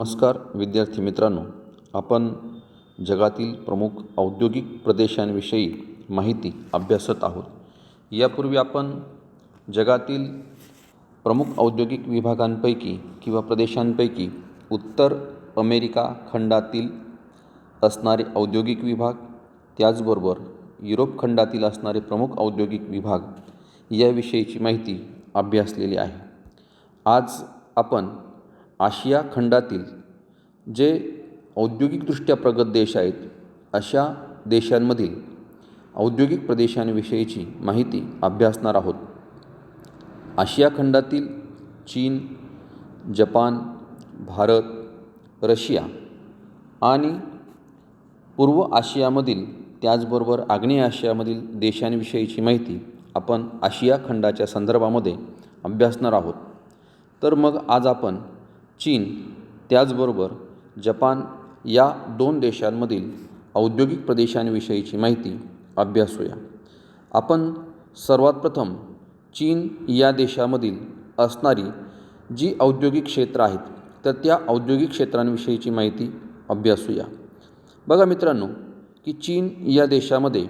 नमस्कार विद्यार्थी मित्रांनो. आपण जगातील प्रमुख औद्योगिक प्रदेशांविषयी माहिती अभ्यासत आहोत. यापूर्वी आपण जगातील प्रमुख औद्योगिक विभागांपैकी किंवा प्रदेशांपैकी उत्तर अमेरिका खंडातील असणारे औद्योगिक विभाग त्याचबरोबर युरोप खंडातील असणारे प्रमुख औद्योगिक विभाग याविषयीची माहिती अभ्यासलेली आहे. आज आपण आशिया खंडातील जे औद्योगिकदृष्ट्या प्रगत देश आहेत अशा देशांमधील औद्योगिक प्रदेशांविषयीची माहिती अभ्यासणार आहोत. आशिया खंडातील चीन जपान भारत रशिया आणि पूर्व आशियामधील त्याचबरोबर आग्नेय आशियामधील देशांविषयीची माहिती आपण आशिया खंडाच्या संदर्भामध्ये अभ्यासणार आहोत. तर मग आज आपण चीन त्याचबरोबर जपान या दोन देशांमधील औद्योगिक प्रदेशांविषयीची माहिती अभ्यासूया. आपण सर्वात प्रथम चीन या देशामधील असणारी जी औद्योगिक क्षेत्र आहेत तर त्या औद्योगिक क्षेत्रांविषयीची माहिती अभ्यासूया. बघा मित्रांनो की चीन या देशामध्ये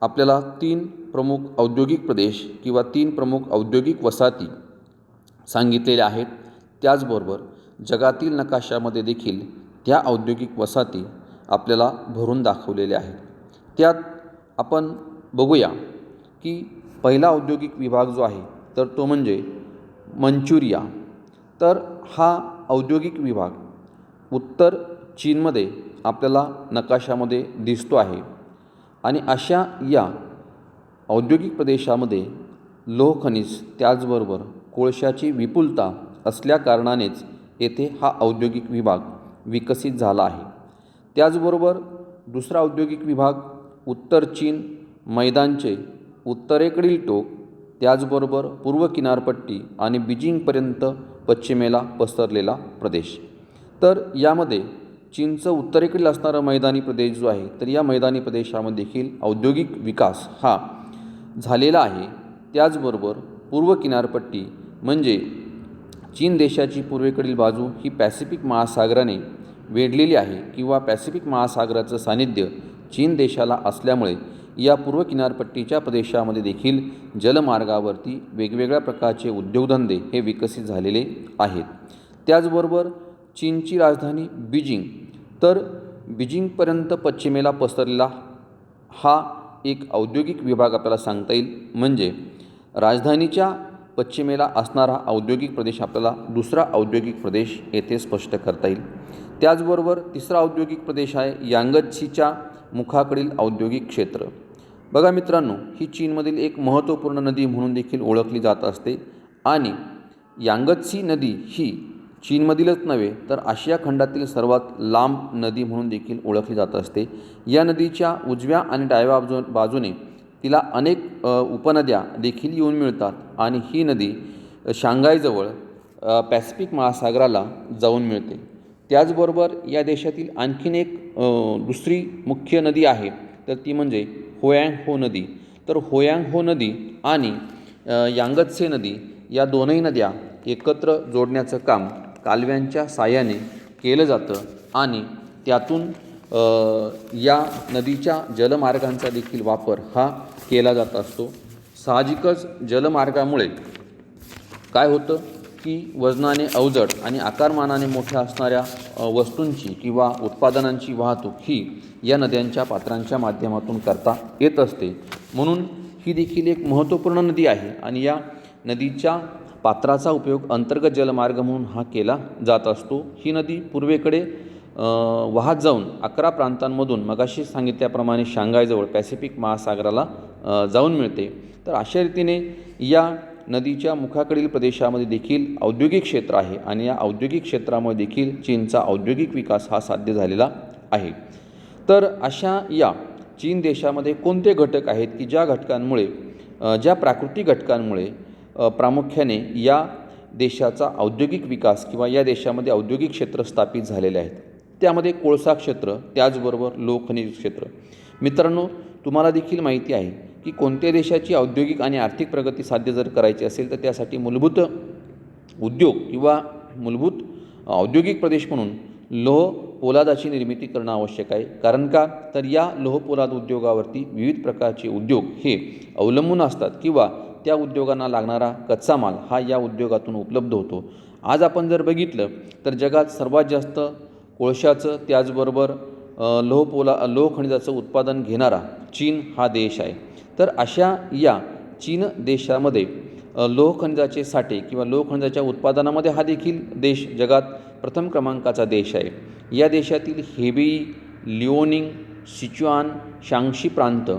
आपल्याला तीन प्रमुख औद्योगिक प्रदेश किंवा तीन प्रमुख औद्योगिक वसाहती सांगितलेल्या आहेत. त्याचबरोबर जगातील नकाशामध्ये देखील त्या औद्योगिक वसाहती आपल्याला भरून दाखवलेल्या आहेत. त्यात आपण बघूया की पहिला औद्योगिक विभाग जो आहे तर तो म्हणजे मंचुरिया. तर हा औद्योगिक विभाग उत्तर चीनमध्ये आपल्याला नकाशामध्ये दिसतो आहे आणि अशा या औद्योगिक प्रदेशामध्ये लोहखनिज त्याचबरोबर कोळशाची विपुलता असल्याकारणानेच येथे हा औद्योगिक विभाग विकसित झाला आहे. त्याचबरोबर दुसरा औद्योगिक विभाग उत्तर चीन मैदानचे उत्तरेकडील टोक त्याचबरोबर पूर्व किनारपट्टी आणि बीजिंगपर्यंत पश्चिमेला पसरलेला प्रदेश. तर यामध्ये चीनचं उत्तरेकडील असणारा मैदानी प्रदेश जो आहे तर या मैदानी प्रदेशामध्ये देखील औद्योगिक विकास हा झालेला आहे. त्याचबरोबर पूर्व किनारपट्टी म्हणजे चीन देशाची पूर्वेकडील बाजू ही पॅसिफिक महासागराने वेढलेली आहे किंवा पॅसिफिक महासागराचं सानिध्य चीन देशाला असल्यामुळे या पूर्व किनारपट्टीच्या प्रदेशामध्ये देखील जलमार्गावरती वेगवेगळ्या प्रकारचे उद्योगधंदे हे विकसित झालेले आहेत. त्याचबरोबर चीनची राजधानी बीजिंग तर बीजिंगपर्यंत पश्चिमेला पसरलेला हा एक औद्योगिक विभाग आपल्याला सांगता येईल. म्हणजे राजधानीच्या पश्चिमेला असणारा औद्योगिक प्रदेश आपल्याला दुसरा औद्योगिक प्रदेश येथे स्पष्ट करता येईल. त्याचबरोबर तिसरा औद्योगिक प्रदेश आहे यांगत्सीच्या मुखाकडील औद्योगिक क्षेत्र. बघा मित्रांनो ही चीनमधील एक महत्त्वपूर्ण नदी म्हणून देखील ओळखली जात असते आणि यांगत्सी नदी ही चीनमधीलच नव्हे तर आशिया खंडातील सर्वात लांब नदी म्हणून देखील ओळखली जात असते. या नदीच्या उजव्या आणि डाव्या बाजू बाजूने तिला अनेक उपनद्या देखील येऊन मिळतात आणि ही नदी शांघायजवळ पॅसिफिक महासागराला जाऊन मिळते. त्याचबरोबर या देशातील आणखीन एक दुसरी मुख्य नदी आहे तर ती म्हणजे होयांग हो नदी. तर होयांग हो नदी आणि यांगत्से नदी या दोनही नद्या एकत्र जोडण्याचं काम कालव्यांच्या साह्याने केलं जातं आणि त्यातून या नदीच्या जलमार्गांचा देखील वापर हा केला जात असतो. साहजिकच जलमार्गामुळे काय होतं की वजनाने अवजड आणि आकारमानाने मोठ्या असणाऱ्या वस्तूंची किंवा उत्पादनांची वाहतूक ही या नद्यांच्या पात्रांच्या माध्यमातून करता येत असते. म्हणून ही देखील एक महत्त्वपूर्ण नदी आहे आणि या नदीच्या पात्राचा उपयोग अंतर्गत जलमार्ग म्हणून हा केला जात असतो. ही नदी पूर्वेकडे वाहत जाऊन अकरा प्रांतांमधून मगाशी सांगितल्याप्रमाणे शांघायजवळ पॅसिफिक महासागराला जाऊन मिळते. तर अशा रीतीने या नदीच्या मुखाकडील प्रदेशामध्ये देखील औद्योगिक क्षेत्र आहे आणि या औद्योगिक क्षेत्रामुळे देखील चीनचा औद्योगिक विकास हा साध्य झालेला आहे. तर अशा या चीन देशामध्ये कोणते घटक आहेत की ज्या घटकांमुळे ज्या प्राकृतिक घटकांमुळे प्रामुख्याने या देशाचा औद्योगिक विकास किंवा या देशामध्ये औद्योगिक क्षेत्र स्थापित झालेले आहेत? त्यामध्ये कोळसा क्षेत्र त्याचबरोबर लोहखनिज क्षेत्र. मित्रांनो तुम्हाला देखील माहिती आहे की कोणत्या देशाची औद्योगिक आणि आर्थिक प्रगती साध्य जर करायची असेल तर त्यासाठी मूलभूत उद्योग किंवा मूलभूत औद्योगिक प्रदेश म्हणून लोह पोलादाची निर्मिती करणं आवश्यक आहे. कारण का? तर या लोह पोलाद उद्योगावरती विविध प्रकारचे उद्योग हे अवलंबून असतात किंवा त्या उद्योगांना लागणारा कच्चा माल हा या उद्योगातून उपलब्ध होतो. आज आपण जर बघितलं तर जगात सर्वात जास्त कोळशाचं त्याचबरोबर लोहपोला लोह खनिजाचं उत्पादन घेणारा चीन हा देश आहे. तर अशा या चीन देशामध्ये लोहखनिजाचे लोह खनिजाचे साठे किंवा लोह खनिजाच्या उत्पादनामध्ये हा देखील देश जगात प्रथम क्रमांकाचा देश आहे. या देशातील हेबी लिओनिंग सिच्युआन शांगशी प्रांत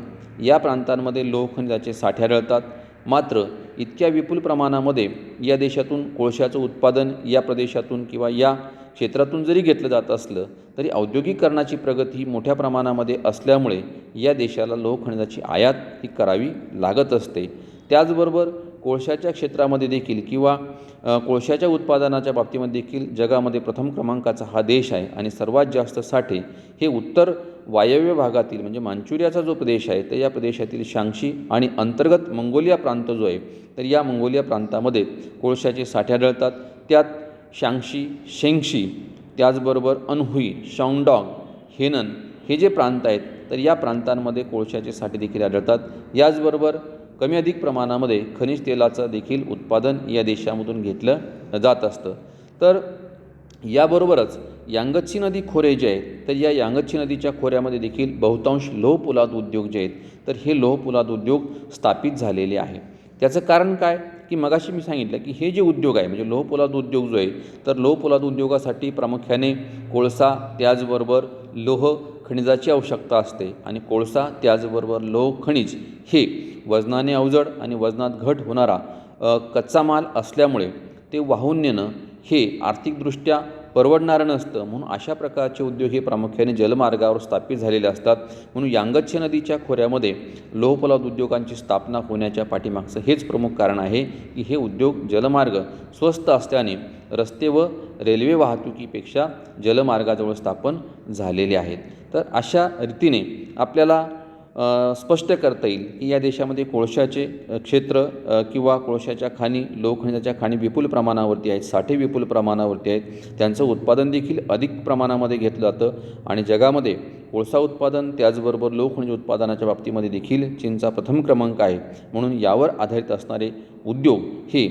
या प्रांतांमध्ये लोह खनिजाचे साठे आढळतात. मात्र इतक्या विपुल प्रमाणामध्ये या देशातून कोळशाचं उत्पादन या प्रदेशातून किंवा या क्षेत्रातून जरी घेतलं जात असलं तरी औद्योगिकरणाची प्रगती ही मोठ्या प्रमाणामध्ये असल्यामुळे या देशाला लोहखनिजाची आयात ही करावी लागत असते. त्याचबरोबर कोळशाच्या क्षेत्रामध्ये देखील किंवा कोळशाच्या उत्पादनाच्या बाबतीमध्ये देखील जगामध्ये प्रथम क्रमांकाचा हा देश आहे आणि सर्वात जास्त साठे हे उत्तर वायव्य भागातील म्हणजे मांचुरियाचा जो प्रदेश आहे तर या प्रदेशातील शांगशी आणि अंतर्गत मंगोलिया प्रांत जो आहे तर या मंगोलिया प्रांतामध्ये कोळशाचे साठे आढळतात. त्यात शांगशी शेंगशी त्याचबरोबर अनहुई शॉंगडॉंग हेनन हे जे प्रांत आहेत तर या प्रांतांमध्ये कोळशाचे साठे देखील आढळतात. याचबरोबर कमी अधिक प्रमाणामध्ये खनिज तेलाचं देखील उत्पादन या देशामधून घेतलं जात असतं. तर याबरोबरच यांगत्सी नदी खोरे जे आहेत तर या यांगत्सी नदीच्या खोऱ्यामध्ये देखील बहुतांश लोहपोलाद उद्योग जे आहेत तर हे लोहपोलाद उद्योग स्थापित झालेले आहे. त्याचं कारण काय? की मगाशी मी सांगितलं की हे जे उद्योग आहे म्हणजे लोहपोलाद उद्योग जो आहे तर लोहपोलाद उद्योगासाठी प्रामुख्याने कोळसा त्याचबरोबर लोह खनिजाची आवश्यकता असते आणि कोळसा त्याचबरोबर लोह खनिज हे वजनाने अवजड आणि वजनात घट होणारा कच्चा माल असल्यामुळे ते वाहून नेणं हे आर्थिकदृष्ट्या परवडणारं नसतं. म्हणून अशा प्रकारचे उद्योग हे प्रामुख्याने जलमार्गावर स्थापित झालेले असतात. म्हणून यांगच्छ नदीच्या खोऱ्यामध्ये लोहपोलाद उद्योगांची स्थापना होण्याच्या पाठीमागचं हेच प्रमुख कारण आहे की हे उद्योग जलमार्ग स्वस्त असल्याने रस्ते व रेल्वे वाहतुकीपेक्षा जलमार्गाजवळ स्थापन झालेले आहेत. तर अशा रीतीने आपल्याला स्पष्ट करता येईल की या देशामध्ये कोळशाचे क्षेत्र किंवा कोळशाच्या खाणी लोखंडाच्या खाणी विपुल प्रमाणावरती आहेत साठे विपुल प्रमाणावरती आहेत. त्यांचं उत्पादन देखील अधिक प्रमाणामध्ये घेतलं जातं आणि जगामध्ये कोळसा उत्पादन त्याचबरोबर लोहखनिज उत्पादनाच्या बाबतीमध्ये देखील चीनचा प्रथम क्रमांक आहे. म्हणून यावर आधारित असणारे उद्योग हे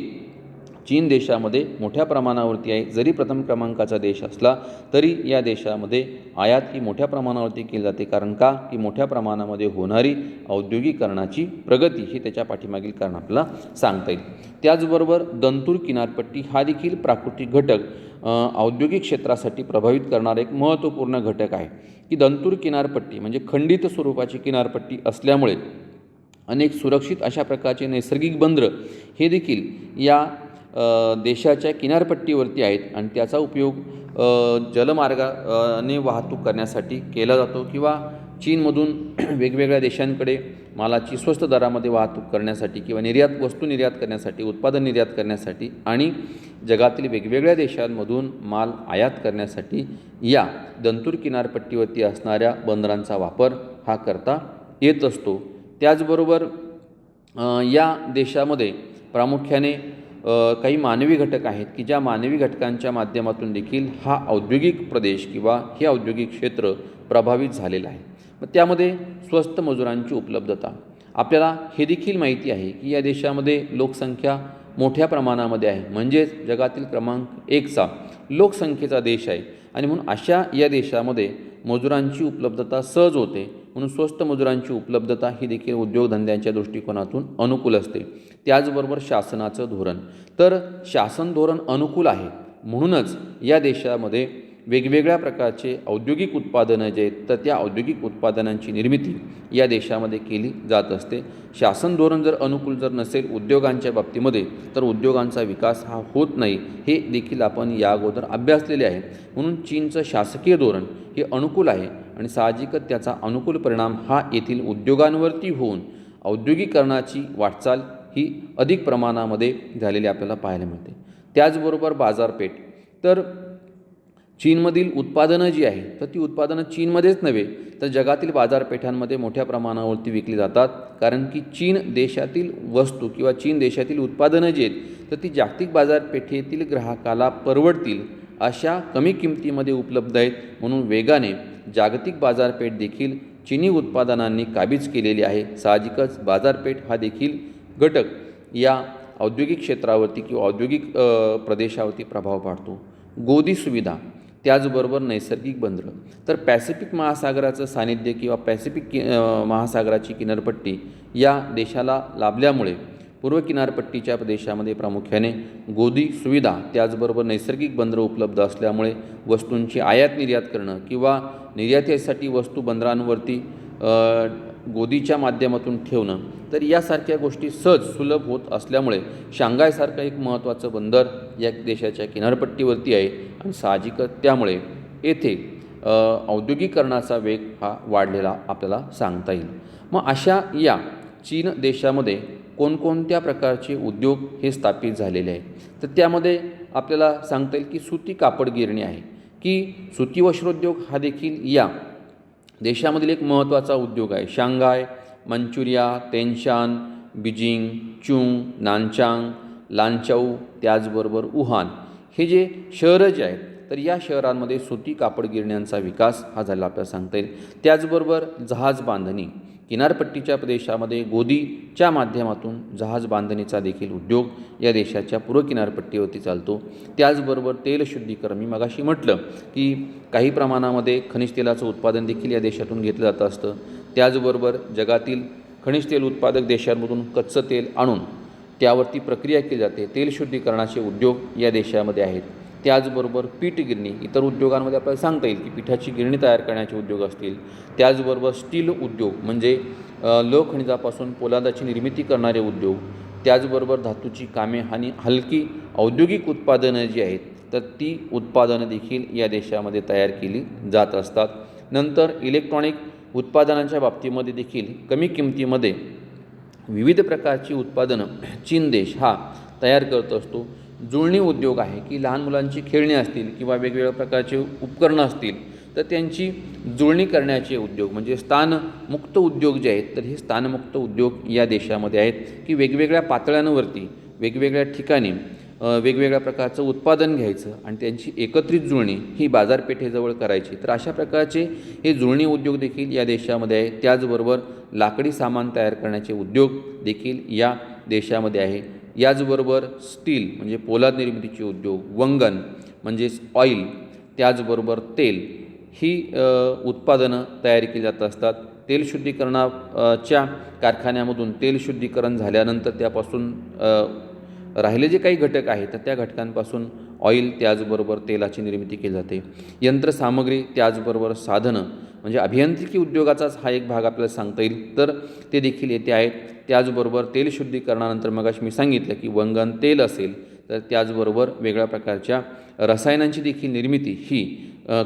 चीन देशामध्ये मोठ्या प्रमाणावरती आहे. जरी प्रथम क्रमांकाचा देश असला तरी या देशामध्ये आयात ही मोठ्या प्रमाणावरती केली जाते. कारण का? की मोठ्या प्रमाणामध्ये होणारी औद्योगिकरणाची प्रगती ही त्याच्या पाठीमागील कारण आपल्याला सांगता येईल. त्याचबरोबर दंतूर किनारपट्टी हा देखील प्राकृतिक घटक औद्योगिक क्षेत्रासाठी प्रभावित करणारा एक महत्त्वपूर्ण घटक आहे. की दंतूर किनारपट्टी म्हणजे खंडित स्वरूपाची किनारपट्टी असल्यामुळे अनेक सुरक्षित अशा प्रकारचे नैसर्गिक बंदरं हे देखील या देशाच्या किनारपट्टीवरती आहेत आणि त्याचा उपयोग जलमार्गाने वाहतूक करण्यासाठी केला जातो किंवा चीनमधून वेगवेगळ्या देशांकडे मालाची स्वस्त दरामध्ये वाहतूक करण्यासाठी किंवा निर्यात वस्तू निर्यात करण्यासाठी उत्पादन निर्यात करण्यासाठी आणि जगातील वेगवेगळ्या देशांमधून माल आयात करण्यासाठी या दंतूर किनारपट्टीवरती असणाऱ्या बंदरांचा वापर हा करता येत असतो. त्याचबरोबर या देशामध्ये प्रामुख्याने काही मानवी घटक आहेत की ज्या मानवी घटकांच्या माध्यमातून देखील हा औद्योगिक प्रदेश किंवा हे औद्योगिक क्षेत्र प्रभावित झालेलं आहे. मग त्यामध्ये स्वस्त मजुरांची उपलब्धता. आपल्याला हे देखील माहिती आहे की या देशामध्ये लोकसंख्या मोठ्या प्रमाणामध्ये आहे. म्हणजेच जगातील क्रमांक एकचा लोकसंख्येचा देश आहे. आणि म्हणून अशा या देशामध्ये मजुरांची उपलब्धता सहज होते. म्हणून स्वस्त मजुरांची उपलब्धता ही देखील उद्योगधंद्यांच्या दृष्टिकोनातून अनुकूल असते. त्याचबरोबर शासनाचं धोरण. तर शासन धोरण अनुकूल आहे. म्हणूनच या देशामध्ये वेगवेगळ्या प्रकारचे औद्योगिक उत्पादनं जे आहेत तर त्या औद्योगिक उत्पादनांची निर्मिती या देशामध्ये केली जात असते. शासन धोरण जर अनुकूल जर नसेल उद्योगांच्या बाबतीमध्ये तर उद्योगांचा विकास हा होत नाही. हे देखील आपण या अगोदर अभ्यासलेले आहे. म्हणून चीनचं शासकीय धोरण हे अनुकूल आहे आणि साहजिकच त्याचा अनुकूल परिणाम हा येथील उद्योगांवरती होऊन औद्योगिकरणाची वाटचाल ही अधिक प्रमाणामध्ये झालेली आपल्याला पाहायला मिळते. त्याचबरोबर बाजारपेठ. तर चीनमधील उत्पादनं जी आहे तर ती उत्पादनं चीनमध्येच नव्हे तर जगातील बाजारपेठांमध्ये मोठ्या प्रमाणावरती विकली जातात. कारण की चीन देशातील वस्तू किंवा चीन देशातील उत्पादनं जी आहेत तर ती जागतिक बाजारपेठेतील ग्राहकाला परवडतील अशा कमी किमतीमध्ये उपलब्ध आहेत. म्हणून वेगाने जागतिक बाजारपेठ देखील चिनी उत्पादनांनी काबीज केलेली आहे. साहजिकच बाजारपेठ हा देखील घटक या औद्योगिक क्षेत्रावरती किंवा औद्योगिक प्रदेशावरती प्रभाव पाडतो. गोदी सुविधा त्याचबरोबर नैसर्गिक बंदरं. तर पॅसिफिक महासागराचं सानिध्य किंवा पॅसिफिक कि महासागराची किनारपट्टी या देशाला लाभल्यामुळे पूर्व किनारपट्टीच्या प्रदेशामध्ये प्रामुख्याने गोदी सुविधा त्याचबरोबर नैसर्गिक बंदरं उपलब्ध असल्यामुळे वस्तूंची आयात निर्यात करणं किंवा निर्यातीसाठी वस्तू बंदरांवरती गोदीच्या माध्यमातून ठेवणं तर यासारख्या गोष्टी सहज सुलभ होत असल्यामुळे शांघायसारखं एक महत्त्वाचं बंदर या देशाच्या किनारपट्टीवरती आहे आणि साहजिकच त्यामुळे येथे औद्योगिकरणाचा वेग हा वाढलेला आपल्याला सांगता येईल. मग अशा या चीन देशामध्ये कोणकोणत्या प्रकारचे उद्योग हे स्थापित झालेले आहेत? तर त्यामध्ये आपल्याला सांगता येईल की सुती कापड गिरणी आहे की सुती वस्त्रोद्योग हा देखील या देशामधील एक महत्त्वाचा उद्योग आहे. शांघाय मंचुरिया तेनशान बीजिंग चुंग नानचांग लांचाऊ त्याचबरोबर उहान हे जे शहरं जे आहेत तर या शहरांमध्ये सुती कापड गिरण्यांचा विकास हा झाला आपल्याला सांगता येईल. त्याचबरोबर जहाज बांधणी. किनारपट्टीच्या प्रदेशामध्ये गोदीच्या माध्यमातून जहाज बांधणीचा देखील उद्योग या देशाच्या पूर्व किनारपट्टीवरती चालतो. त्याचबरोबर तेल शुद्धीकरण मी मगाशी म्हटलं की काही प्रमाणामध्ये खनिज तेलाचं उत्पादन देखील या देशातून घेतलं जात असतं. त्याचबरोबर जगातील खनिज तेल उत्पादक देशांमधून कच्चं तेल आणून त्यावरती प्रक्रिया केली जाते. तेल शुद्धीकरणाचे उद्योग या देशामध्ये आहेत. त्याचबरोबर पीठ गिरणी इतर उद्योगांमध्ये आपल्याला सांगता येईल की पिठाची गिरणी तयार करण्याचे उद्योग असतील. त्याचबरोबर स्टील उद्योग म्हणजे अ, खनिजापासून पोलादाची निर्मिती करणारे उद्योग त्याचबरोबर धातूची कामे आणि हलकी औद्योगिक उत्पादनं जी आहेत तर ती उत्पादनं देखील या देशामध्ये तयार केली जात असतात. नंतर इलेक्ट्रॉनिक उत्पादनांच्या बाबतीमध्ये देखील कमी किमतीमध्ये विविध प्रकारची उत्पादनं चीन देश हा तयार करत असतो. जुळणी उद्योग आहे की लहान मुलांची खेळणी असतील किंवा वेगवेगळ्या प्रकारचे उपकरणं असतील तर त्यांची जुळणी करण्याचे उद्योग म्हणजे स्थानमुक्त उद्योग जे आहेत तर हे स्थानमुक्त उद्योग या देशामध्ये आहेत की वेगवेगळ्या पातळ्यांवरती वेगवेगळ्या ठिकाणी वेगवेगळ्या प्रकारचं उत्पादन घ्यायचं आणि त्यांची एकत्रित जुळणी ही बाजारपेठेजवळ करायची. तर अशा प्रकारचे हे जुळणी उद्योग देखील या देशामध्ये आहे. त्याचबरोबर लाकडी सामान तयार करण्याचे उद्योग देखील या देशामध्ये आहे. याचबरोबर स्टील म्हणजे पोलाद निर्मितीचे उद्योग वंगण म्हणजेच ऑइल त्याचबरोबर तेल ही उत्पादनं तयार केली जात असतात. तेल शुद्धीकरणाच्या कारखान्यामधून तेल शुद्धीकरण झाल्यानंतर त्यापासून राहिले जे काही घटक आहेत तर त्या घटकांपासून ऑइल त्याचबरोबर तेलाची निर्मिती केली जाते. यंत्रसामग्री त्याचबरोबर साधनं म्हणजे अभियांत्रिकी उद्योगाचाच हा एक भाग आपल्याला सांगता येईल. तर ते देखील येते आहेत. त्याचबरोबर तेल शुद्धीकरणानंतर मग मी सांगितलं की वंगण तेल असेल तर त्याचबरोबर वेगळ्या प्रकारच्या रसायनांची देखील निर्मिती ही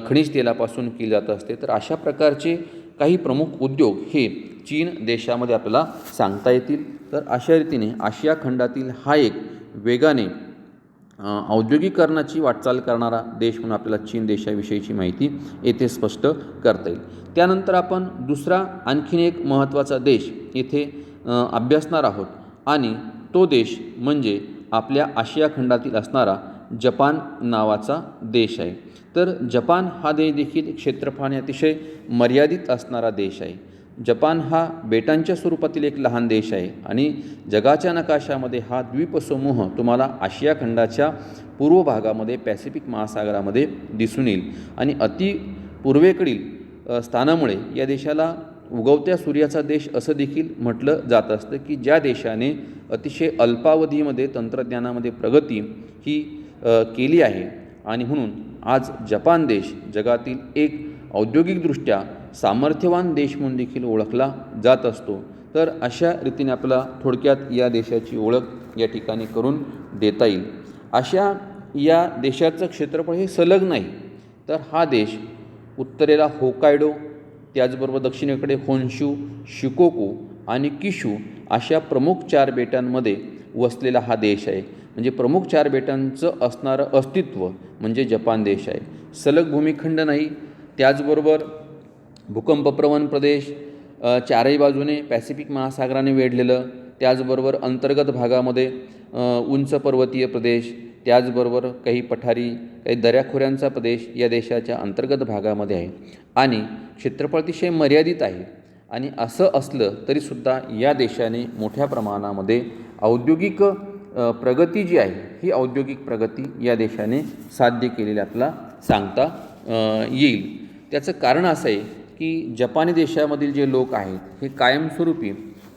खनिज तेलापासून केली जात असते. तर अशा प्रकारचे काही प्रमुख उद्योग हे चीन देशामध्ये आपल्याला सांगता येतील. तर अशा रीतीने आशिया खंडातील हा एक वेगाने औद्योगिकरणाची वाटचाल करणारा देश म्हणून आपल्याला चीन देशाविषयीची माहिती येथे स्पष्ट करता येईल. त्यानंतर आपण दुसरा आणखीन एक महत्त्वाचा देश येथे अभ्यासणार आहोत आणि तो देश म्हणजे आपल्या आशिया खंडातील असणारा जपान नावाचा देश आहे. तर जपान हा देश देखील क्षेत्रफळाने अतिशय मर्यादित असणारा देश आहे. जपान हा बेटांच्या स्वरूपातील एक लहान देश आहे आणि जगाच्या नकाशामध्ये हा द्वीपसमूह तुम्हाला आशिया खंडाच्या पूर्व भागामध्ये पॅसिफिक महासागरामध्ये दिसून येईल. आणि अति पूर्वेकडील स्थानामुळे या देशाला उगवत्या सूर्याचा देश असं देखील म्हटलं जात असतं की ज्या देशाने अतिशय अल्पावधीमध्ये तंत्रज्ञानामध्ये प्रगती ही केली आहे. आणि म्हणून आज जपान देश जगातील एक औद्योगिकदृष्ट्या सामर्थ्यवान देश म्हणून देखील ओळखला जात असतो. तर अशा रीतीने आपल्याला थोडक्यात या देशाची ओळख या ठिकाणी करून देता येईल. अशा या देशाचं क्षेत्रफळ हे सलग नाही. तर हा देश उत्तरेला होकायडो त्याचबरोबर दक्षिणेकडे होन्शू शिकोको आणि किशू अशा प्रमुख चार बेटांमध्ये वसलेला हा देश आहे. म्हणजे प्रमुख चार बेटांचं असणारं अस्तित्व म्हणजे जपान देश आहे. सलग भूमिखंड नाही. त्याचबरोबर भूकंपप्रवण प्रदेश चारही बाजूने पॅसिफिक महासागराने वेढलेलं त्याचबरोबर अंतर्गत भागामध्ये उंच पर्वतीय प्रदेश त्याचबरोबर काही पठारी काही दऱ्याखोऱ्यांचा प्रदेश या देशाच्या अंतर्गत भागामध्ये आहे. आणि क्षेत्रफळ अतिशय मर्यादित आहे. आणि असं असलं तरीसुद्धा या देशाने मोठ्या प्रमाणामध्ये औद्योगिक प्रगती जी आहे ही औद्योगिक प्रगती या देशाने साध्य केलेली आपला सांगता येईल. त्याचं कारण असं आहे की जपानी देशामधील जे लोक आहेत हे कायमस्वरूपी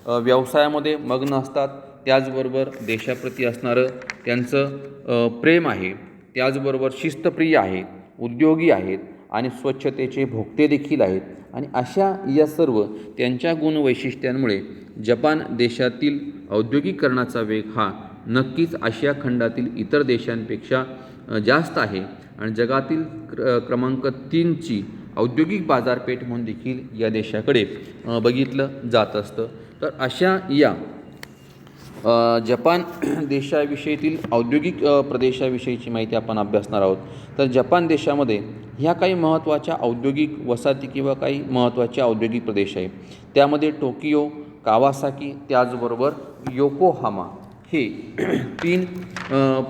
व्यवसायामध्ये मग्न असतात. त्याचबरोबर देशाप्रती असणारं त्यांचं प्रेम आहे. त्याचबरोबर शिस्तप्रिय आहेत उद्योगी आहेत आणि स्वच्छतेचे भोगते देखील आहेत. आणि अशा या सर्व त्यांच्या गुणवैशिष्ट्यांमुळे जपान देशातील औद्योगिकरणाचा वेग हा नक्कीच आशिया खंडातील इतर देशांपेक्षा जास्त आहे. आणि जगातील क्र क्रमांक तीनची औद्योगिक बाजारपेठ म्हणून देखील या देशाकडे बघितलं जात असतं. तर अशा या जपान देशाविषयीतील औद्योगिक प्रदेशाविषयीची माहिती आपण अभ्यासणार आहोत. तर जपान देशामध्ये ह्या काही महत्त्वाच्या औद्योगिक वसाहती किंवा काही महत्त्वाचे औद्योगिक प्रदेश आहे. त्यामध्ये टोकियो कावासाकी त्याचबरोबर योकोहामा हे तीन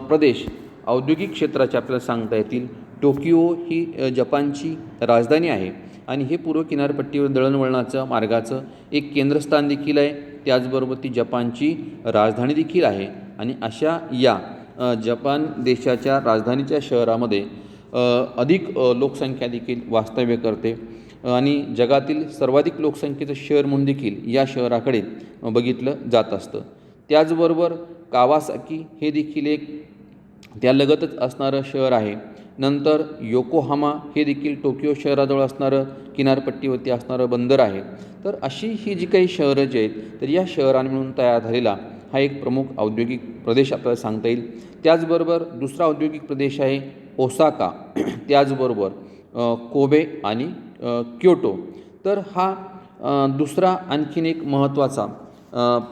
प्रदेश औद्योगिक क्षेत्राचे आपल्याला सांगता येतील. टोकियो ही जपानची राजधानी आहे. आणि हे पूर्व किनारपट्टीवर दळणवळणाचं मार्गाचं एक केंद्रस्थान देखील आहे. त्याचबरोबर ती जपानची राजधानी देखील आहे. आणि अशा या जपान देशाच्या राजधानीच्या शहरामध्ये अधिक लोकसंख्या देखील वास्तव्य करते. आणि जगातील सर्वाधिक लोकसंख्येचं शहर म्हणून देखील या शहराकडे बघितलं जात असतं. त्याचबरोबर कावासाकी हे देखील एक त्यालगतच असणारं शहर आहे. नंतर योकोहामा हे देखील टोकियो शहराजवळ असणारं किनारपट्टीवरती असणारं बंदर आहे. तर अशी ही जी काही शहरं जी आहेत तर या शहरांमधून तयार झालेला हा एक प्रमुख औद्योगिक प्रदेश आपल्याला सांगता येईल. त्याचबरोबर दुसरा औद्योगिक प्रदेश आहे ओसाका. त्याचबरोबर कोबे आणि क्योटो. तर हा दुसरा आणखीन एक महत्त्वाचा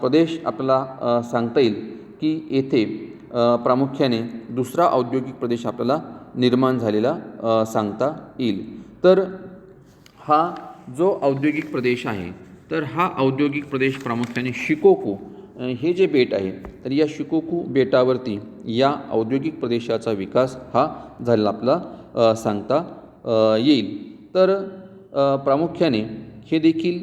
प्रदेश आपल्याला सांगता येईल की येथे प्रामुख्याने दुसरा औद्योगिक प्रदेश आपल्याला निर्माण झालेला सांगता येईल. तर हा जो औद्योगिक प्रदेश आहे तर हा औद्योगिक प्रदेश प्रामुख्याने शिकोकू हे जे बेट आहे तर या शिकोकू बेटावरती या औद्योगिक प्रदेशाचा विकास हा झालेला आपला सांगता येईल. तर प्रामुख्याने हे देखील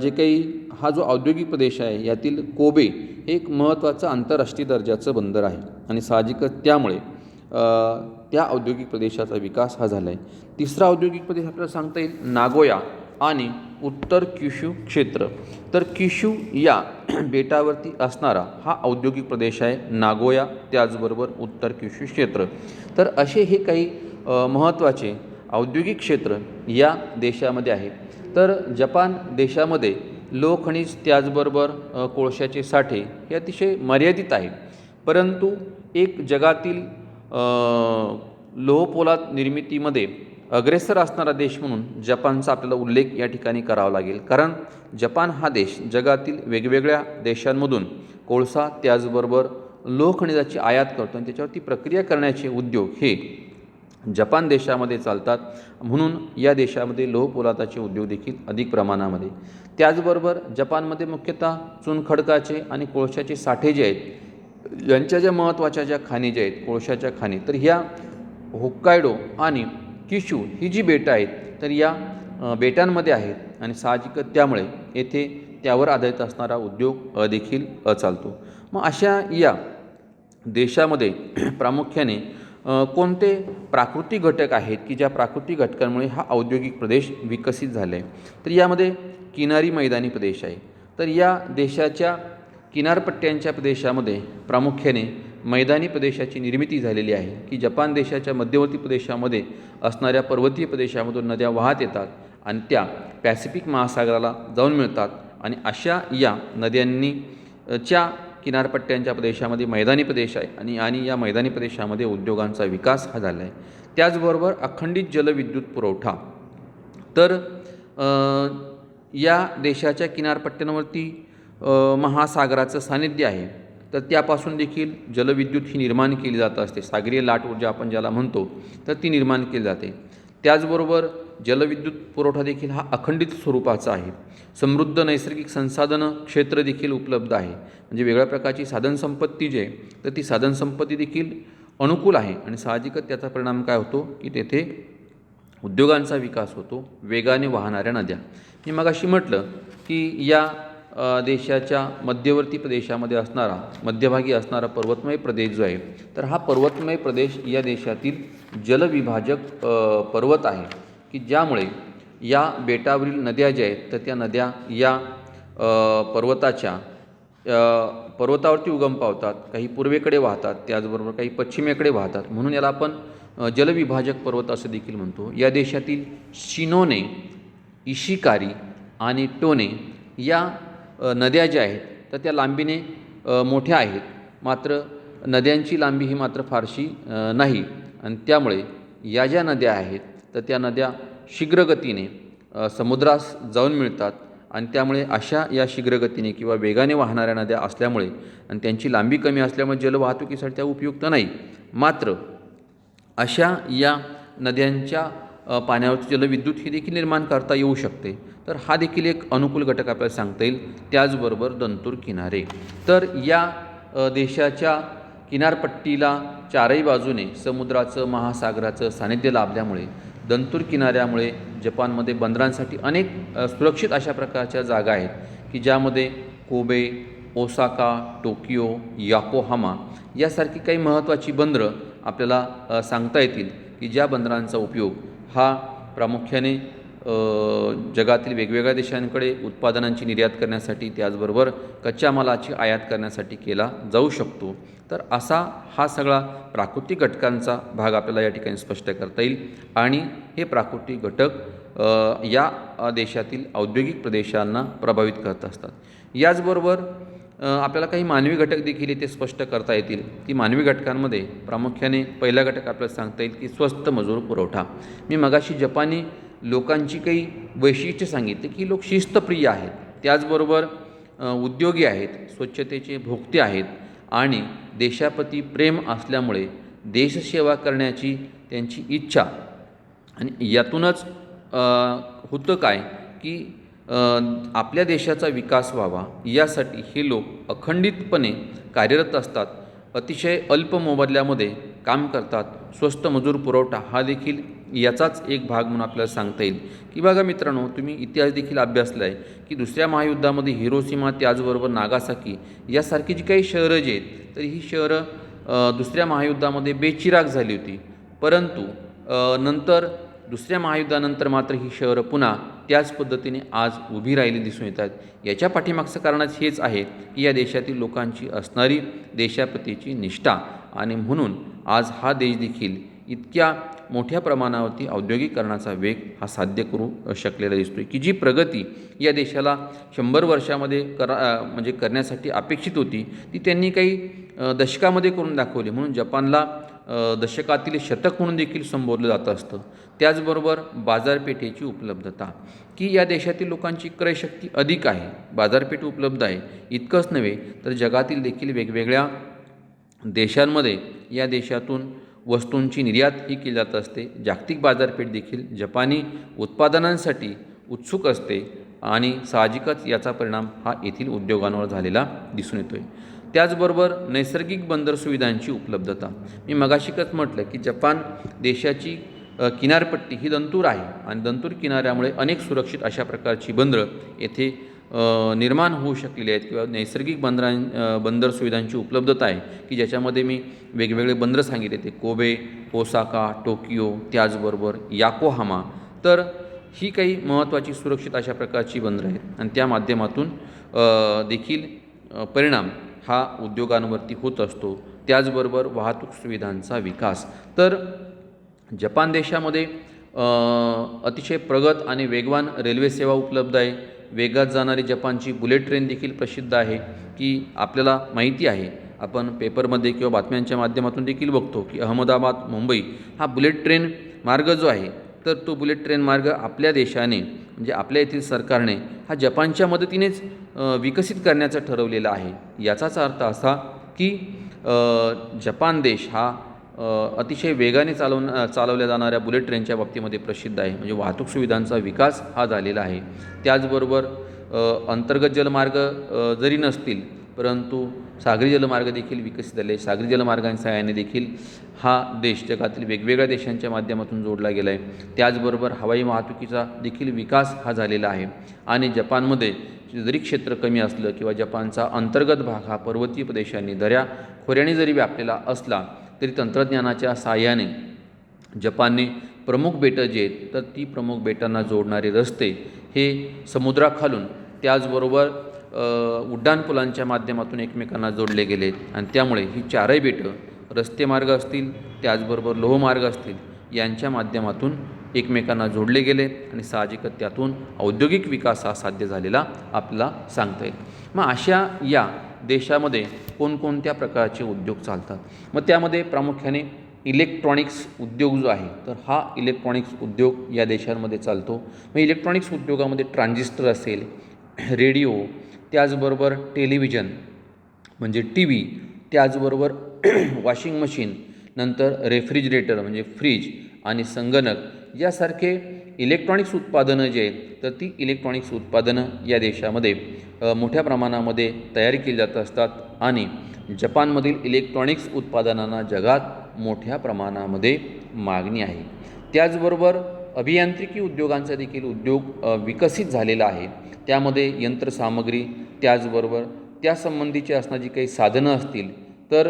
जे काही हा जो औद्योगिक प्रदेश आहे यातील कोबे हे एक महत्त्वाचं आंतरराष्ट्रीय दर्जाचं बंदर आहे. आणि साहजिकच त्यामुळे त्या औद्योगिक प्रदेशाचा विकास हा झाला आहे तिसरा औद्योगिक प्रदेश आपल्याला सांगता येईल नागोया आणि उत्तर किशू क्षेत्र. तर किशू या बेटावरती असणारा हा औद्योगिक प्रदेश आहे नागोया त्याचबरोबर उत्तर किशू क्षेत्र. तर असे हे काही महत्त्वाचे औद्योगिक क्षेत्र या देशामध्ये आहे. तर जपान देशामध्ये लोहखनिज त्याचबरोबर कोळशाचे साठे हे अतिशय मर्यादित आहे. परंतु एक जगातील लोहपोलाद निर्मितीमध्ये अग्रेसर असणारा देश म्हणून जपानचा आपल्याला उल्लेख या ठिकाणी करावा लागेल. कारण जपान हा देश जगातील वेगवेगळ्या देशांमधून कोळसा त्याचबरोबर लोहखनिजाची आयात करतो आणि त्याच्यावरती प्रक्रिया करण्याचे उद्योग हे जपान देशामध्ये चालतात. म्हणून या देशामध्ये लोहपोलादाचे उद्योग देखील अधिक प्रमाणामध्ये. त्याचबरोबर जपानमध्ये मुख्यतः चुनखडकाचे आणि कोळशाचे साठे जे आहेत यांच्या ज्या महत्त्वाच्या ज्या खाणी ज्या आहेत कोळशाच्या खाणी तर ह्या होक्कायडो आणि किशू ही जी बेटं आहेत तर या बेटांमध्ये आहेत आणि साहजिकच त्यामुळे येथे त्यावर आधारित असणारा उद्योग देखील चालतो. मग अशा या देशामध्ये प्रामुख्याने कोणते प्राकृतिक घटक आहेत की ज्या प्राकृतिक घटकांमुळे हा औद्योगिक प्रदेश विकसित झाला आहे तर यामध्ये किनारी मैदानी प्रदेश आहे. तर या देशाच्या किनारपट्ट्यांच्या प्रदेशामध्ये प्रामुख्याने मैदानी प्रदेशाची निर्मिती झालेली आहे की जपान देशाच्या मध्यवर्ती प्रदेशामध्ये असणाऱ्या पर्वतीय प्रदेशामधून नद्या वाहत येतात आणि त्या पॅसिफिक महासागराला जाऊन मिळतात आणि अशा या नद्यांनी च्या किनारपट्ट्यांच्या प्रदेशामध्ये मैदानी प्रदेश आहे आणि आणि या मैदानी प्रदेशामध्ये उद्योगांचा विकास हा झाला आहे. त्याचबरोबर अखंडित जलविद्युत पुरवठा. तर या देशाच्या किनारपट्ट्यांवरती महासागराचं सानिध्य आहे. तर त्यापासून देखील जलविद्युत ही निर्माण केली जात असते. सागरीय लाट ऊर्जा आपण ज्याला म्हणतो तर ती निर्माण केली जाते. त्याचबरोबर जलविद्युत पुरवठा देखील हा अखंडित स्वरूपाचा आहे. समृद्ध नैसर्गिक संसाधनं क्षेत्र देखील उपलब्ध आहे. म्हणजे वेगळ्या प्रकारची साधनसंपत्ती जी आहे तर ती साधनसंपत्ती देखील अनुकूल आहे. आणि साहजिकच त्याचा परिणाम काय होतो की तेथे उद्योगांचा विकास होतो वेगाने वाहणाऱ्या नद्या. मी मगाशी म्हटलं की या देशाच्या मध्यवर्ती प्रदेशामध्ये असणारा मध्यभागी असणारा पर्वतमय प्रदेश जो आहे तर हा पर्वतमय प्रदेश या देशातील जलविभाजक पर्वत आहे. की ज्यामुळे या बेटावरील नद्या ज्या आहेत तर त्या नद्या या पर्वताच्या पर्वतावरती उगम पावतात काही पूर्वेकडे वाहतात त्याचबरोबर काही पश्चिमेकडे वाहतात. म्हणून याला आपण जलविभाजक पर्वत असं देखील म्हणतो. या देशातील शिनोने इशिकारी आणि टोने या नद्या ज्या आहेत तर त्या लांबीने मोठ्या आहेत. मात्र नद्यांची लांबी ही मात्र फारशी नाही. आणि त्यामुळे या ज्या नद्या आहेत तर त्या नद्या शीघ्रगतीने समुद्रास जाऊन मिळतात. आणि त्यामुळे अशा या शीघ्रगतीने किंवा वेगाने वाहणाऱ्या नद्या असल्यामुळे आणि त्यांची लांबी कमी असल्यामुळे जलवाहतुकीसाठी त्या उपयुक्त नाही. मात्र अशा या नद्यांच्या पाण्यावरची जलविद्युत ही देखील निर्माण करता येऊ शकते तर हा देखील एक अनुकूल घटक आपल्याला सांगता येईल. त्याचबरोबर दंतूर किनारे. तर या देशाच्या किनारपट्टीला चारही बाजूने समुद्राचं महासागराचं सानिध्य लाभल्यामुळे दंतूर किनाऱ्यामुळे जपानमध्ये बंदरांसाठी अनेक सुरक्षित अशा प्रकारच्या जागा आहेत की ज्यामध्ये कोबे ओसाका टोकियो याकोहामा यासारखी काही महत्त्वाची बंदरं आपल्याला सांगता येतील की ज्या बंदरांचा उपयोग हा प्रामुख्याने जगातील वेगवेगळ्या देशांकडे उत्पादनांची निर्यात करण्यासाठी त्याचबरोबर कच्च्या मालाची आयात करण्यासाठी केला जाऊ शकतो. तर असा हा सगळा प्राकृतिक घटकांचा भाग आपल्याला या ठिकाणी स्पष्ट करता येईल. आणि हे प्राकृतिक घटक या देशातील औद्योगिक प्रदेशांना प्रभावित करत असतात. याचबरोबर आपल्याला काही मानवी घटक देखील इथे स्पष्ट करता येतील. की मानवी घटकांमध्ये प्रामुख्याने पहिला घटक आपल्याला सांगता येईल की स्वस्त मजूर पुरवठा. मी मगाशी जपानी लोकांची काही वैशिष्ट्य सांगितली की लोक शिस्तप्रिय आहेत. त्याचबरोबर उद्योगी आहेत स्वच्छतेचे भोगते आहेत आणि देशाप्रती प्रेम असल्यामुळे देशसेवा करण्याची त्यांची इच्छा. आणि यातूनच होतं काय की आपल्या देशाचा विकास व्हावा यासाठी हे लोक अखंडितपणे कार्यरत असतात. अतिशय अल्प मोबदल्यामध्ये काम करतात. स्वस्त मजूर पुरवठा हा देखील याचाच एक भाग म्हणून आपल्याला सांगता येईल. की बघा मित्रांनो तुम्ही इतिहास देखील अभ्यासला आहे की दुसऱ्या महायुद्धामध्ये हिरोसीमा त्याचबरोबर नागासाकी यासारखी जी काही शहरं जी आहेत तर ही शहरं दुसऱ्या महायुद्धामध्ये बेचिराग झाली होती. परंतु नंतर दुसऱ्या महायुद्धानंतर मात्र ही शहरं पुन्हा त्याच पद्धतीने आज उभी राहिली दिसून येतात. याच्या पाठीमागचं कारणच हेच आहे की या देशातील लोकांची असणारी देशाप्रतीची निष्ठा आणि म्हणून आज हा देश देखील इतक्या मोठ्या प्रमाणावरती औद्योगिकरणाचा वेग हा साध्य करू शकलेला दिसतो की जी प्रगती या देशाला शंभर वर्षामध्ये करा म्हणजे करण्यासाठी अपेक्षित होती ती त्यांनी काही दशकामध्ये करून दाखवली. म्हणून जपानला दशकातील शतक म्हणून देखील संबोधलं जात असतं. त्याचबरोबर बाजारपेठेची उपलब्धता. की या देशातील लोकांची क्रयशक्ती अधिक आहे बाजारपेठ उपलब्ध आहे इतकंच नव्हे तर जगातील देखील वेगवेगळ्या देशांमध्ये या देशातून वस्तूंची निर्यात ही केली जात असते. जागतिक बाजारपेठ देखील जपानी उत्पादनांसाठी उत्सुक असते आणि साहजिकच याचा परिणाम हा येथील उद्योगांवर झालेला दिसून येतो आहे त्याचबरोबर नैसर्गिक बंदर सुविधांची उपलब्धता. मी मगाशिकच म्हटलं की जपान देशाची किनारपट्टी ही दंतूर आहे. आणि दंतूर किनाऱ्यामुळे अनेक सुरक्षित अशा प्रकारची बंदरं येथे निर्माण होऊ शकलेली आहेत किंवा नैसर्गिक बंदरां बंदर सुविधांची उपलब्धता आहे की ज्याच्यामध्ये मी वेगवेगळे बंदरं सांगितले ते कोबे ओसाका टोकियो त्याचबरोबर याकोहामा. तर ही काही महत्त्वाची सुरक्षित अशा प्रकारची बंदरं आहेत. आणि त्या माध्यमातून देखील परिणाम हा उद्योगांवरती होत असतो. त्याचबरोबर वाहतूक सुविधांचा विकास. तर जपान देशामध्ये अतिशय प्रगत आणि वेगवान रेल्वे सेवा उपलब्ध आहे. वेगात जाणारी जपानची बुलेट ट्रेन देखील प्रसिद्ध आहे की आपल्याला माहिती आहे. आपण पेपरमध्ये किंवा बातम्यांच्या माध्यमातून देखील बघतो की अहमदाबाद मुंबई हा बुलेट ट्रेन मार्ग जो आहे तर तो बुलेट ट्रेन मार्ग आपल्या देशाने म्हणजे आपल्या येथील सरकारने हा जपानच्या मदतीनेच विकसित करण्याचं ठरवलेलं आहे. याचाच अर्थ असा की जपान देश हा अतिशय वेगाने चालवून चालवल्या जाणाऱ्या बुलेट ट्रेनच्या बाबतीमध्ये प्रसिद्ध आहे. म्हणजे वाहतूक सुविधांचा विकास हा झालेला आहे. त्याचबरोबर अंतर्गत जलमार्ग जरी नसतील परंतु सागरी जलमार्ग देखील विकसित झाले. सागरी जलमार्गांच्या सहाय्याने देखील हा देश जगातील वेगवेगळ्या देशांच्या माध्यमातून जोडला गेला आहे. त्याचबरोबर हवाई वाहतुकीचा देखील विकास हा झालेला आहे. आणि जपानमध्ये जरी क्षेत्र कमी असलं किंवा जपानचा अंतर्गत भाग हा पर्वतीय प्रदेशांनी दऱ्या खोऱ्याने जरी व्यापलेला असला तरी तंत्रज्ञानाच्या साहाय्याने जपानने प्रमुख बेटं जी आहेत तर ती प्रमुख बेटांना जोडणारे रस्ते हे समुद्राखालून त्याचबरोबर उड्डाणपुलांच्या माध्यमातून एकमेकांना जोडले गेले. आणि त्यामुळे ही चारही बेटं रस्ते मार्ग असतील त्याचबरोबर लोहमार्ग असतील यांच्या माध्यमातून एकमेकांना जोडले गेले आणि साहजिकच त्यातून औद्योगिक विकास हा साध्य झालेला आपल्याला सांगता येईल. मग अशा या देशामध्ये कोणकोणत्या प्रकारचे उद्योग चालतात? मग त्यामध्ये प्रामुख्याने इलेक्ट्रॉनिक्स उद्योग जो आहे तर हा इलेक्ट्रॉनिक्स उद्योग या देशांमध्ये चालतो. मग इलेक्ट्रॉनिक्स उद्योगामध्ये ट्रान्झिस्टर असेल रेडिओ त्याचबरोबर टेलिव्हिजन म्हणजे टी व्ही त्याचबरोबर वॉशिंग मशीन नंतर रेफ्रिजरेटर म्हणजे फ्रीज आणि संगणक यासारखे इलेक्ट्रॉनिक्स उत्पादनं जे आहेत तर ती इलेक्ट्रॉनिक्स उत्पादनं या देशामध्ये मोठ्या प्रमाणामध्ये तयारी केली जात असतात आणि जपानमधील इलेक्ट्रॉनिक्स उत्पादनांना जगात मोठ्या प्रमाणामध्ये मागणी आहे. त्याचबरोबर अभियांत्रिकी उद्योगांचा देखील उद्योग विकसित झालेला आहे. त्यामध्ये यंत्रसामग्री त्याचबरोबर त्यासंबंधीची असणारी काही साधनं असतील तर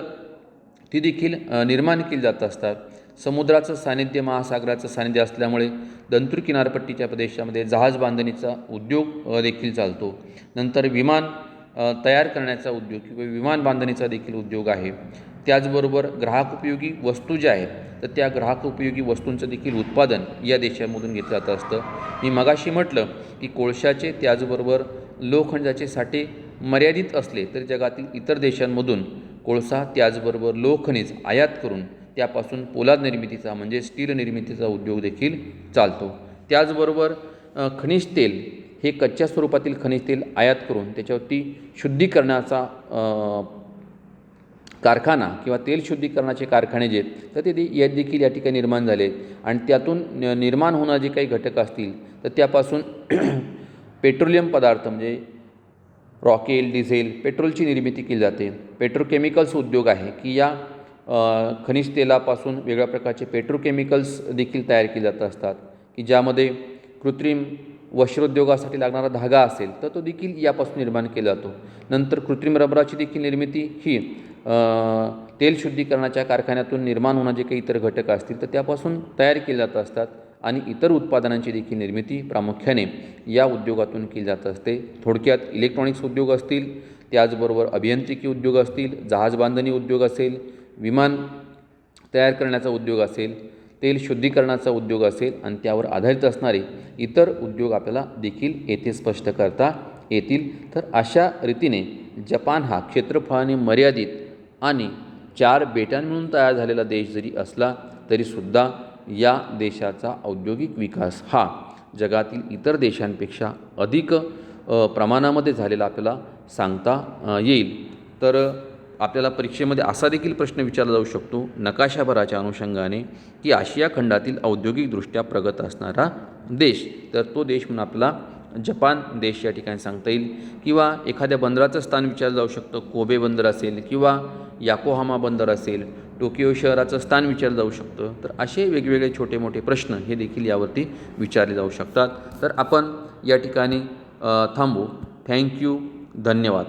ती देखील निर्माण केली जात असतात. समुद्राचं सानिध्य महासागराचं सानिध्य असल्यामुळे दंतूर किनारपट्टीच्या प्रदेशामध्ये जहाज बांधणीचा उद्योग देखील चालतो. नंतर विमान तयार करण्याचा उद्योग किंवा विमान बांधणीचा देखील उद्योग आहे. त्याचबरोबर ग्राहक उपयोगी वस्तू ज्या आहेत तर त्या ग्राहक उपयोगी वस्तूंचं देखील उत्पादन या देशामधून घेतलं जात असतं. मी मगाशी म्हटलं की कोळशाचे त्याचबरोबर लोखंडाचे साठे मर्यादित असले तर जगातील इतर देशांमधून कोळसा त्याचबरोबर लोखनिज आयात करून त्यापासून पोलाद निर्मितीचा म्हणजे स्टील निर्मितीचा उद्योग देखील चालतो. त्याचबरोबर खनिज तेल हे कच्च्या स्वरूपातील खनिज तेल आयात करून त्याच्यावरती शुद्धीकरणाचा कारखाना किंवा तेल शुद्धीकरणाचे कारखाने जे आहेत तर ते या देखील या ठिकाणी निर्माण झाले. आणि त्यातून निर्माण होणारे जे काही घटक असतील तर त्यापासून पेट्रोलियम पदार्थ म्हणजे रॉकेल डिझेल पेट्रोलची निर्मिती केली जाते. पेट्रोकेमिकल्स उद्योग आहे की या खनिज तेलापासून वेगळ्या प्रकारचे पेट्रोकेमिकल्स देखील तयार केले जात असतात की ज्यामध्ये कृत्रिम वस्त्रोद्योगासाठी लागणारा धागा असेल तर तो देखील यापासून निर्माण केला जातो. नंतर कृत्रिम रबराची देखील निर्मिती ही तेल शुद्धीकरणाच्या कारखान्यातून निर्माण होणारे काही इतर घटक असतील तर त्यापासून तयार केले जात असतात आणि इतर उत्पादनांची देखील निर्मिती प्रामुख्याने या उद्योगातून केली जात असते. थोडक्यात इलेक्ट्रॉनिक्स उद्योग असतील त्याचबरोबर अभियांत्रिकी उद्योग असतील जहाजबांधणी उद्योग असेल विमान तयार करण्याचा उद्योग असेल तेल शुद्धीकरणाचा उद्योग असेल आणि त्यावर आधारित असणारे इतर उद्योग आपल्याला देखील येथे स्पष्ट करता येतील. तर अशा रीतीने जपान हा क्षेत्रफळाने मर्यादित आणि चार बेटांमिळून तयार झालेला देश जरी असला तरीसुद्धा या देशाचा औद्योगिक विकास हा जगातील इतर देशांपेक्षा अधिक प्रमाणामध्ये झालेला आपल्याला सांगता येईल. तर आपल्याला परीक्षेमध्ये असा देखील प्रश्न विचारला जाऊ शकतो नकाशाभराच्या अनुषंगाने की आशिया खंडातील औद्योगिकदृष्ट्या प्रगत असणारा देश. तर तो देश म्हणून आपला जपान देश या ठिकाणी सांगता येईल. किंवा एखाद्या बंदराचं स्थान विचारलं जाऊ शकतं कोबे बंदर असेल किंवा याकोहामा बंदर असेल टोकियो शहराचं स्थान विचारलं जाऊ शकतं. तर असे वेगवेगळे छोटे मोठे प्रश्न हे देखील यावरती विचारले जाऊ शकतात. तर आपण या ठिकाणी थांबू. थँक्यू धन्यवाद.